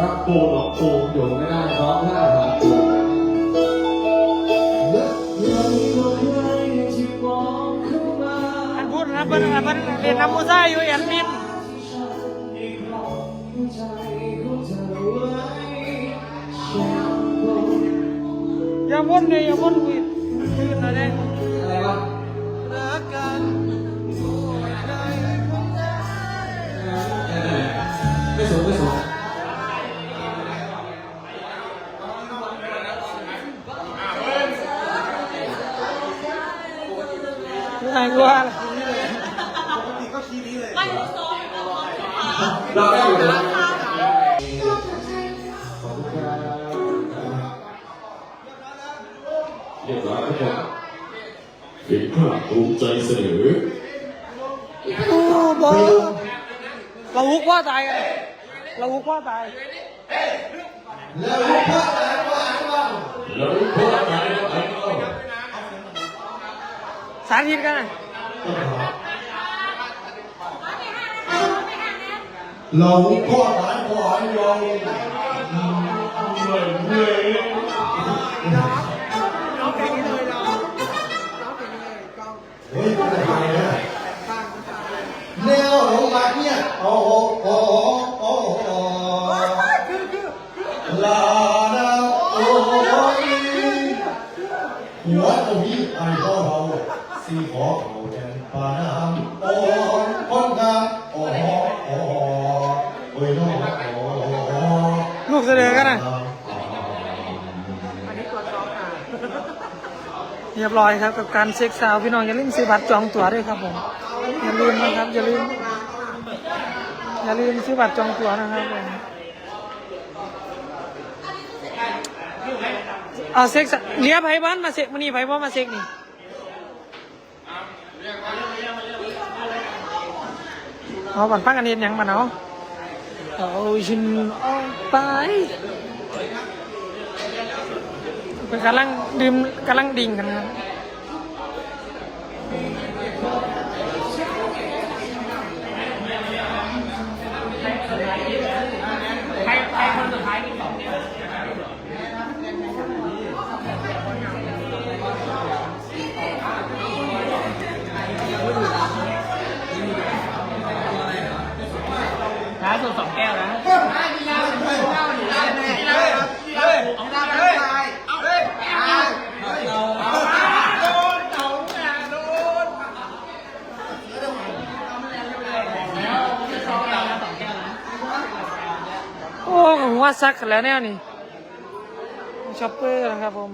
รักปูหรอกปูอยู่ไม่ได้ร้องไห้หาปูอันพูดนะมันมันเรียนน้ำมูซ่าอยู่แอนมินอย่าวนเลยอย่าวนคุ ไงกว่าเราได้อยู่แล้วเรียบร้อยครับผมเป็นภาคภูมิใจเสนอโอ้บอเราฮุกว่าตายกันเราฮุกว่าตาย แล้วพ่อตายก็ไอ้ก็ สาธิตกันนะเราก็หลายขอให้ยอมน้องเพลงนี้เลยน้องเฮ้ยไม่ได้นะแน เรียบร้อยครับกับการเซ็กซาวพี่น้องอย่าลืมซื้อบัตรจองตั๋วด้วยครับผมอย่าลืมนะครับอย่าลืมอย่าลืมซื้อบัตรจองตั๋วนะครับผมเอาเซ็กซ์เลียไผ่บ้านมาเซ็กมันนี่ไผ่บ้านมาเซ็กนี่เอาบันพักกันเรียนยังมาเนาะเอาฉันออกไป กำลังดื่มกำลังดิ่งกันครับ ซักแล้วแน่นี่ช็อปเปอร์นะครับผม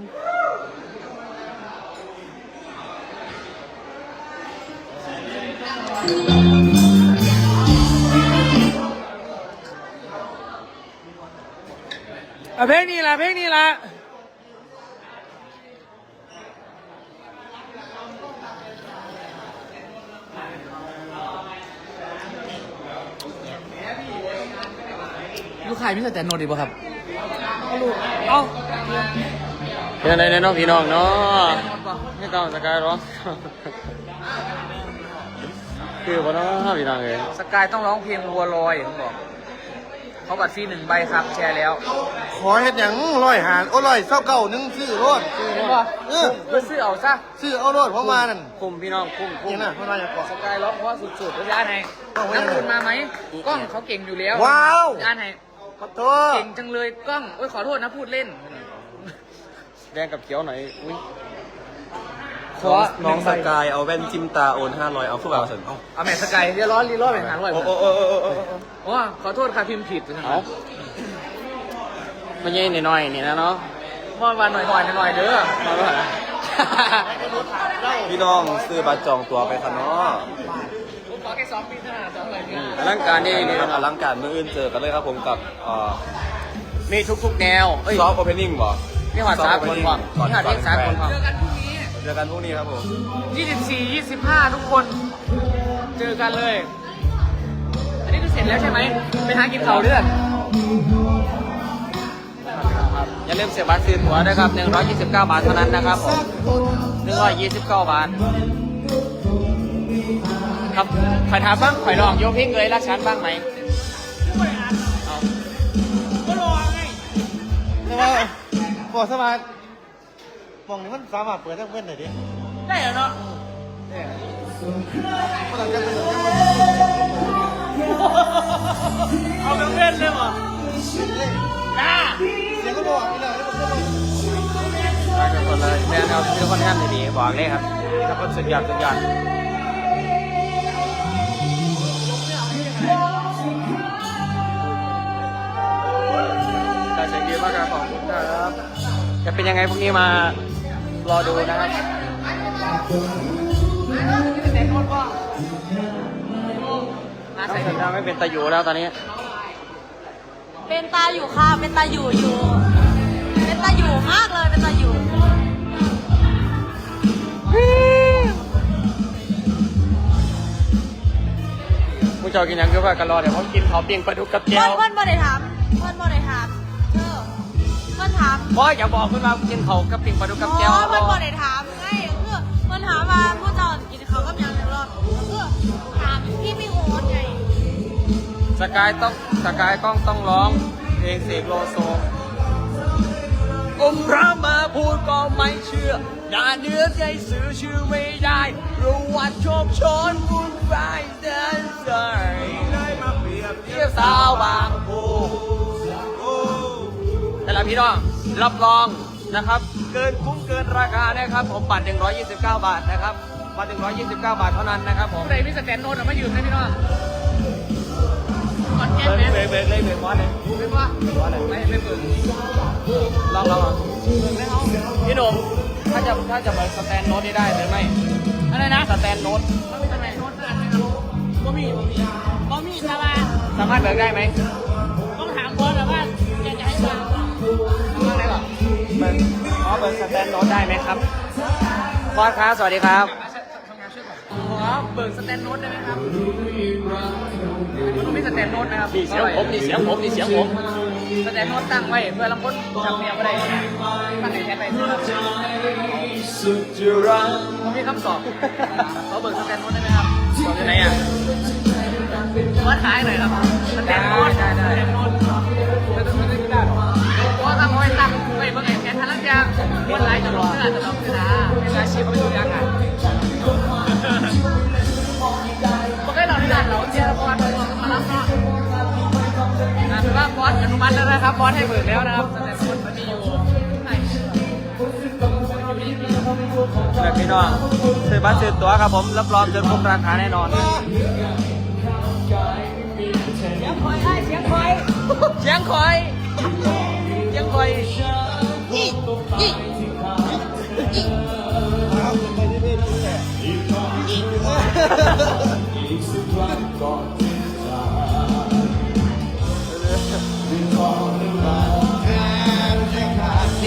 เอาเพลงนี้ละเพลงนี้ละ ลูกค้ามีแต่โนดีป่ะครับเอาลูกเอาเป็นอะไรเนาะพี่น้องเนาะไม่ต้องสกายร้องคือว่าเนาะพี่น้องเลยสกายต้องร้องเพลงวัวลอยผมบอกเขาบัตรฟรีหนึ่งใบครับ แชร์แล้ว ขอเฮ็ดหยังร้อยหารโอ้ร้อยเศร้าเก่าหนึงซื้อรถเห็นป่ะเออเพื่อซื้อเอาซะซื้อเอารถเพราะมานั่นคุ้มพี่น้องคุ้มคุ้นี่มนะเพราะว่าอย่างก่อนสกายร้องเพราะสุดๆแล้วจะอ่านให้น้ำคุณมาไหมกล้องเขาเก่งอยู่แล้วว้าวจะอ่านให้ ขอโทษเก่งจังเลยกล้องโอ้ยขอโทษนะพูดเล่น แดงกับเขียวหน่อยอุ้ยขอน้องหสใบกายเอาแว่นจิ้มตาโอนห้าร้อยเอาผู้บ่าวเสริมเอาเอาแม่สกายเรียร้อนรีร้อนเป็นหางร้อยโอ้โอ้โอ้โอ้โอ้โอ้โอ้ขอโทษค่ะพิมพ์ผิดเอาไม่ใช่หน่อยๆนี่นะเนาะเมื่อวานหน่อยหน่อยหน่อยๆเด้อมาแล้วเหรอพี่น้องซื้อบัตรจองตัวไปค่ะเนาะผมขอ แค่สองปีเท่านั้นสองเลยเนี่ย อลังการนี่นี่นี่ครับอลังการเมื่ออื่นเจอกันเลยครับผมกับเอ่อมีทุกๆแนวเอ้ยซอฟต์โอเพนนิ่งบ่นี่หอดสากลความก่อนนี่หอดเอกสากลความเจอกันพรุ่งนี้ เจอกันพรุ่งนี้ครับผม 24 25 ทุกคน เจอกันเลย อันนี้คือเสร็จแล้วใช่ไหมไปหากินเขาเลือดอย่าลืมเสียบัตรซื้อตั๋วด้วยครับ 129 บาทเท่านั้นนะครับผม129 บาท ครับข่อยถามบ้างข่อยลองยกเพลงเลยรักฉันบ้างไหมเอาบอกสมาร์ทมองนี่มันสามารถเปิดทั้งเพื่อนหน่อยดิได้เหรอเนาะเอาเป็นเพื่อนเลยเหรอจ้าเสียงก็บอกนี่แหละแล้วมันก็บอกมากันคนเลยแม่เอาที่คนท่านดีๆบอกเลยครับนี่ครับสุดยอดสุดยอด ดีมากครับขอบคุณครับ จะเป็นยังไงพรุ่งนี้มารอดูนะครับมาใส่ใส่สัญญาไม่เป็นตะอยู่แล้วตอนนี้ เป็นตาอยู่ค่ะ เป็นตาอยู่อยู่ เป็นตาอยู่มากเลย เป็นตาอยู่ผู้เจ้ากินยังคือว่ากันรอเดี๋ยวผมกินเขาวปิ้งปลาดุกกับเพื่แก้อนวเพื่อนบ่ได้ถามเพื่อนบ่ได้ถามเธอเพื่อนถามเพราะอย่าบอกเพื่อนว่ากินเขาวกับปิ้งปลาดุกกับอ๋แก้วอรเพื่อนอบ่ได้ถามไงคือเพื่อนถามว่าผู้จอนกินเขาวกับหยังอย่างรอดคือถามพี่ไม่โหดไงสกายต้องสกายกล้องต้องร้องเพลงเสกโลโซอมพระมาพูดก็ไม่เชื่อหน้าเนื้อใจสื่อชื่อไม่ได้รู้ว่าโชคชนวุ่นวายเดินสาย พี่น้องรับรองนะครับ เกินคุ้มเกินราคานะครับ ผมบัตร129 บาทนะครับบัตร129 บาทเท่านั้นนะครับผมใครมีสแตนโน้ตเอามายืมให้พี่น้องก่อนแก้เบิมร์แม่เบิร์เบิร์เลยเบิร์มอสเลยไม่ว่าไม่ไม่เปิดลองลองลองพี่หนุ่มถ้าจะถ้าจะเบิร์สแตนโน้ตนี่ได้หรือไม่อะไรนะสแตนโน้ตมันมีสแตนโน้ตด้วยไหมครับบ่มีบ่มีบ่มีแต่ว่าสามารถเบิร์ได้ไหม เบิร์สแตนโน้ตได้ไหมครับบอสครับสวัสดีครับทำงานช่วยก่อนขอเบิกสแตนโน้ตได้ไหมครับมันต้องมีสแตนโน้ตนะครับนี่เสียงผมนี่เสียงผมนี่เสียงผมสแตนโน้ตตั้งไว้เพื่อลำพ้นทำเนียมอะไรตั้งในแชทไปผมมีคำสอบเขาเบิกสแตนโน้ตได้ไหมครับบอกยังไงอะวัดขายหน่อยครับสแตนโน้ตสแตนโน้ต วันไรจะลงเนื้อจะลงเนื้อเป็นอาชีพเขาไม่ถูกยางอะบอกให้เราที่ร้านเราเจ้าบอสมารับเนาะนะถือว่าบอสอนุมัติแล้วนะครับบอสให้เบิกแล้วนะครับแตนโน้ตมันมีอยู่ไหนแบบพี่น้องซื้อบัตรซื้อตั๋วครับผมรับรองจนครบราคาแน่นอนเสียงคอยได้เสียงคอยเสียงคอยเสียงคอย น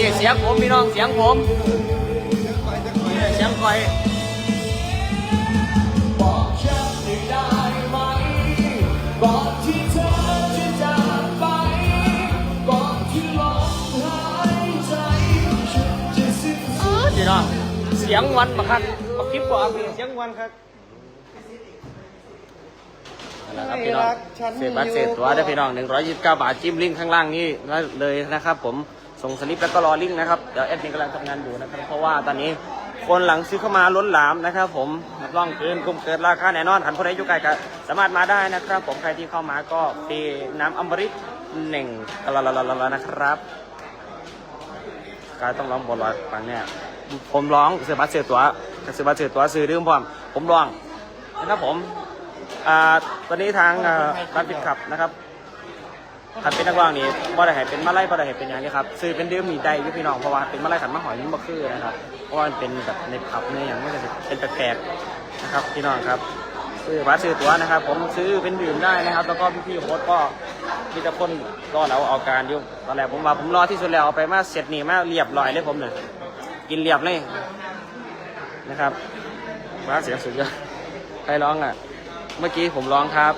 ี่เสียงผมพี่น้องเสียงผมเนี่ยเสียงคอย สียงวันมาครับมาคลิปบอกพี่เสียงวันครับนั่นแหละครับพี่น้องเศษบัตรเศษตัวได้พี่น้อง 129 บาทจิ้มลิงก์ข้างล่างนี้เลยนะครับผมส่งสลิปแล้วก็รอลิงก์นะครับเดี๋ยวแอดมินกำลังทำงานอยู่นะครับ เพราะว่าตอนนี้คนหลังซื้อเข้ามาล้นหลามนะครับ ผมรับรองเกินกุ้มเกินราคาแน่นอนขันคนใดอยู่ไกลก็สามารถมาได้นะครับ ผมใครที่เข้ามาก็ฟรีน้ำอมฤตหนึ่งกะละละละละละนะครับกายต้องร้องบอลลอยฟังเนี่ย ผมร้องเสือบัตรเสือตัวเสือบัตรเสือตัวซื้อเรื่องพร้อมผมร้องนะครับผมอ่าตอนนี้ทางอ่าร้านปิดขับนะครับขันเป็นนักร้องนี่บ่ได้ให้เป็นมาไล่บ่ได้ให้เป็นอย่างนี้ครับซื้อเป็นดื่มมีได้ยุพี่น้องเพราะว่าเป็นมาไล่ขันมาหอยนี่บ่คือนะครับเพราะว่ามันเป็นแบบในผับในอย่างมันก็จะเป็นแปลกๆนะครับพี่น้องครับซื้อบัตรซื้อตัวนะครับ ผมซื้อเป็นดื่มได้นะครับ แล้วก็พี่ๆโค้ชก็มีแต่คนรอเราเอาการอยู่ตอนแรกผมว่าผมรอที่สุดแล้วเอาไปมาเสร็จนี่มาเรียบร้อยเลยผมเนี่ย กินเรียบเลยนะครับมาเสียงสุดยอดใครร้องอะ เมื่อกี้ผมร้องครับ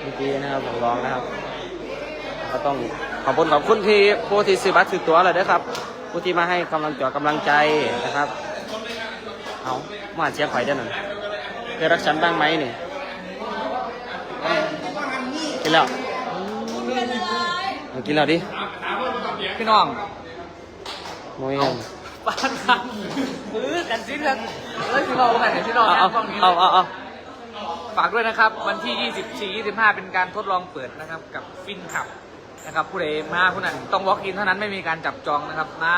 เมื่อกี้นะครับผมร้องนะครับ ก็ต้องขอบคุณขอบคุณที่ผู้ที่ซื้อบัตรซื้อตั๋วเลยด้วยครับ ผู้ที่มาให้กำลังใจกำลังใจนะครับ เอามาเชียร์ข่อยได้หน่อยได้รักฉันบ้างไหมนี่กินแล้วกินแล้วดิพี่น้อง มยยังปานกันเออกันซิกันแล้วที่เรากันที่เราเอากล้องนี้เอาเอาเอาฝากด้วยนะครับ วันที่ 24 25 เป็นการทดลองเปิดนะครับ กับฟินขับนะครับ ผู้ใดมาผู้นั้นต้อง walk in เท่านั้นไม่มีการจับจองนะครับมา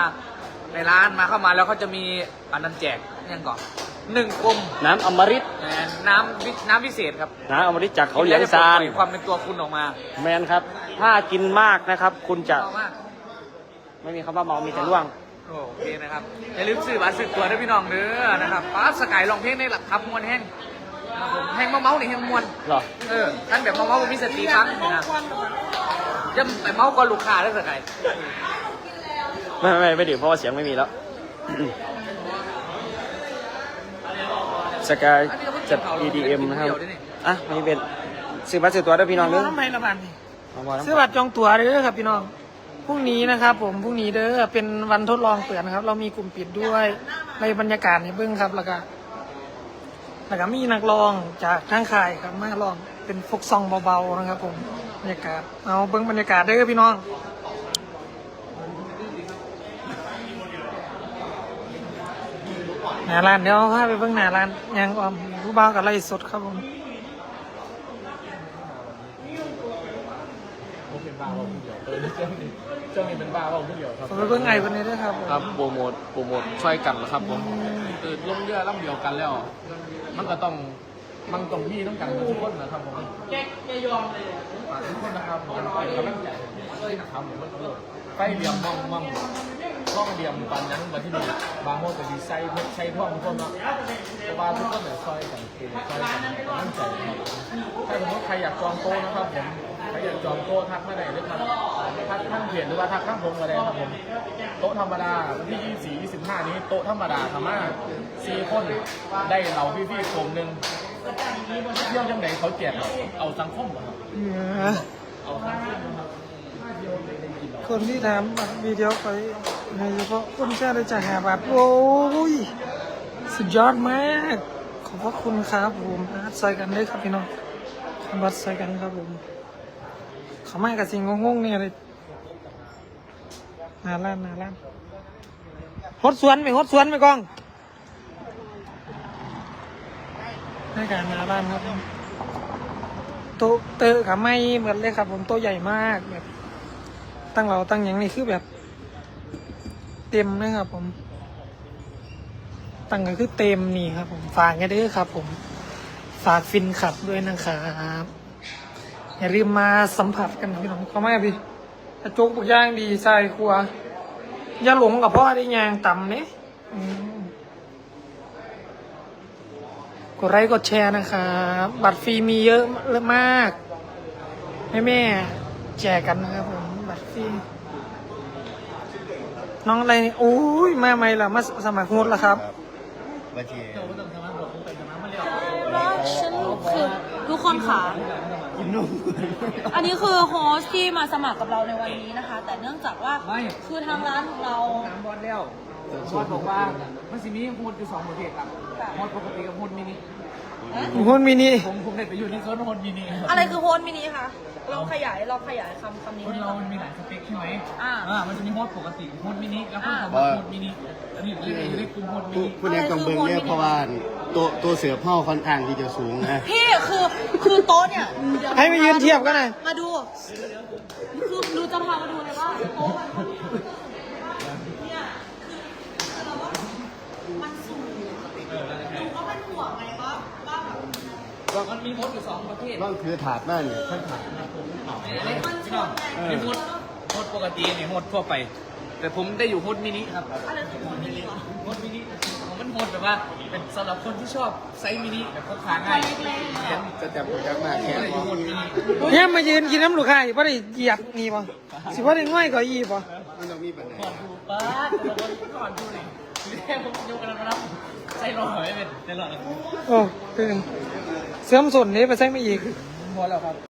ในร้านมาเข้ามาแล้วเขาจะมีอันนั้นแจกยังก่อนหนึ่งกลมน้ำอมฤตเอ่อน้ำวิน้ำพิเศษครับน้ำอมฤตจากเขาเหลียงซาน แล้วจะปลดปล่อยความเป็นตัวคุณออกมาแมนครับ ถ้ากินมากนะครับ คุณจะ เมามาก ไม่มีคำว่าเมามีแต่ร่วง โอเคนะครับ อย่าลืมซื้อบัตรซื้อตัวด้วยพี่น้องเด้อนะครับป้าสกายลองเพลงในหลักทับมวลแห้งนะครับผมแห้งเมาเมาๆนี่แห้งมวลเหรอ เออท่านแบบเมาเมาๆบ่มีสติฟังนี่นะจะไปเมาก่อนลูกค้าได้สกายไม่ไม่ไม่ดื่มเพราะว่าเสียงไม่มีแล้ว สกายจัด EDM นะครับ อะไม่เป็นซื้อบัตรซื้อตัวด้วยพี่น้องเด้อทำไมละบันนี่เอามาแล้วซื้อบัตรจองตั๋วเด้อครับพี่น้อง พรุ่งนี้นะครับ ผมพรุ่งนี้เด้อเป็นวันทดลองเปิดนะครับ เรามีกลุ่มปิดด้วยในบรรยากาศในเบื้องครับแล้วก็แล้วก็มีนักร้องจากทางค่ายครับมาร้องเป็นฟกซองเบาๆนะครับ ผมบรรยากาศเอาเบื้องบรรยากาศเด้อพี่น้องหนาร้านเดี๋ยวพาไปเบื้องหนาร้านยางออมผู้บ่าวกับไล่สดครับผม เจ้านี่เป็นบ้าเปล่าผู้เดียวครับผมไปเบื้องไงวันนี้ด้วยครับผมครับโปรโมทโปรโมทช่วยกันนะครับผมตื่นลงเรือลำเดียวกันแล้ว มันก็ต้องมันต้องมีต้องกันทุกคนนะครับผมแกแกยอมเลยทุกคนนะครับผมไปกำลังใจช่วยนะครับผมมันไฟเหลี่ยมมองมองร่องเหลี่ยมปันนั้นมาที่นี่บางโมก็ดีไซน์เพชรใช้ท่องทุกคนเนาะเพราะว่าทุกคนเนี่ยช่วยกันคือช่วยกันกำลังใจนะครับถ้าสมมติใครอยากจองโต๊ะนะครับผม ใครอยากจองโต๊ะทักมาไหนเลยครับทักข้างเพจหรือว่าทักข้างผมก็ได้ครับผมโต๊ะธรรมดาวันที่ 24 25 นี้โต๊ะธรรมดาธรรมะสี่คนได้เราพี่ๆกลุ่มหนึ่งเที่ยวจังไหนเขาแจกเอาสังคมเหรอครับเอาสังคมนะครับคนที่ถามบัตรวีดีโอไปโดยเฉพาะคนแช่ได้จากหาบัตรโอ้ยสุดยอดมาก ขอบพระคุณครับผมอาร์ตใส่กันได้ครับพี่น้องบัตรใส่กันครับผม เขามากับสิ่งงงๆเนี่ยเลยนาล้านนาล้านฮดสวนไหมฮดสวนไหมกองให้การนาล้านครับโตเตอะกับไม่เหมือนเลยครับ ผมโตใหญ่มากแบบ ตั้งเราตั้งอย่างนี้คือแบบ เต็มนะครับ ผม ตั้งก็คือเต็มนี่ครับ ผมฝากกันด้วยครับ ผมฝากฟินขับด้วยนะครับ อย่าลืมมาสัมผัสกันนะพี่น้องเข้ามาพี่กระจกปุกย่างดีใส่ครัวอย่าหลงกับพ่อได้ยางต่ำเนี่ยอืมกดไลค์กดแชร์นะครับบัตรฟรีมีเยอะมากแม่แม่ๆแจกกันนะครับผมบัตรฟรีน้องอะไรนี่โอ้ยมาใหม่ละมาสมัครโฮสแล้วครับบัญชีว่าฉันคือทุกคนค่ะ อันนี้คือโฮสที่มาสมัครกับเราในวันนี้นะคะ แต่เนื่องจากว่าไม่คือทางร้านของเราน้ำบอลแล้วบอลบอกว่ามันสิมีฮูดอยู่สองประเภทครับฮูดปกติกับฮูดมินิ โฮสมินิผมผมเด็กไปอยู่ที่โซนฮูดมินิครับอะไรคือโฮสมินิคะลองขยายลองขยายคำคำนี้คนให้เราฟังมันมีหลายสเปคใช่ไหมอ่า อ่ามันจะมีฮูดปกติฮูดมินิแล้วก็คำว่าฮูดมินิอันนี้อยู่ในอยู่ในกลุ่มฮูดมิผู้นิผู้เล่นต้องเบิ่งเนี่ยเพราะว่าตัวตัวเสือเผ่าค่อนข้างที่จะสูงนะ พี่คือคือโต๊ะเนี่ยเดี๋ยวให้มายืนเทียบกันหน่อยมาดู คือดูจะพามาดูเลยว่าโต๊ะมันมันสูงดูก็เป็นห่วงไงว่าว่าแบบ บอก มันมีฮูดอยู่สองประเภทร่องคือถาดหน้าเนี่ยท่านถาดพี่น้องมีฮูดฮูดปกตินี่ฮูดทั่วไป แต่ผมได้อยู่ฮูดมินิครับอะไรคือโฮสมินิวะโฮดมินิมันโฮดแบบว่า เป็นสำหรับคนที่ชอบไซส์มินิแบบพกพาง่ายจะจับหัวจับหน้าแขนโฮดมินิเนี่ยมายืนกินน้ำลูกไข่ป่ะได้เหยียบนี่ป่ะสิว่าได้ง่อยก็ยีป่ะมันต้องมีปัญหาก่อนดูป้าแต่ละคนก่อนดูนี่แค่ผมยกกันมาแล้วใส่รอยไม่เป็นใส่รอยโอ้เป็น เสื่อมส่วนนี้ไปใส่ไม่อีก พอแล้วครับ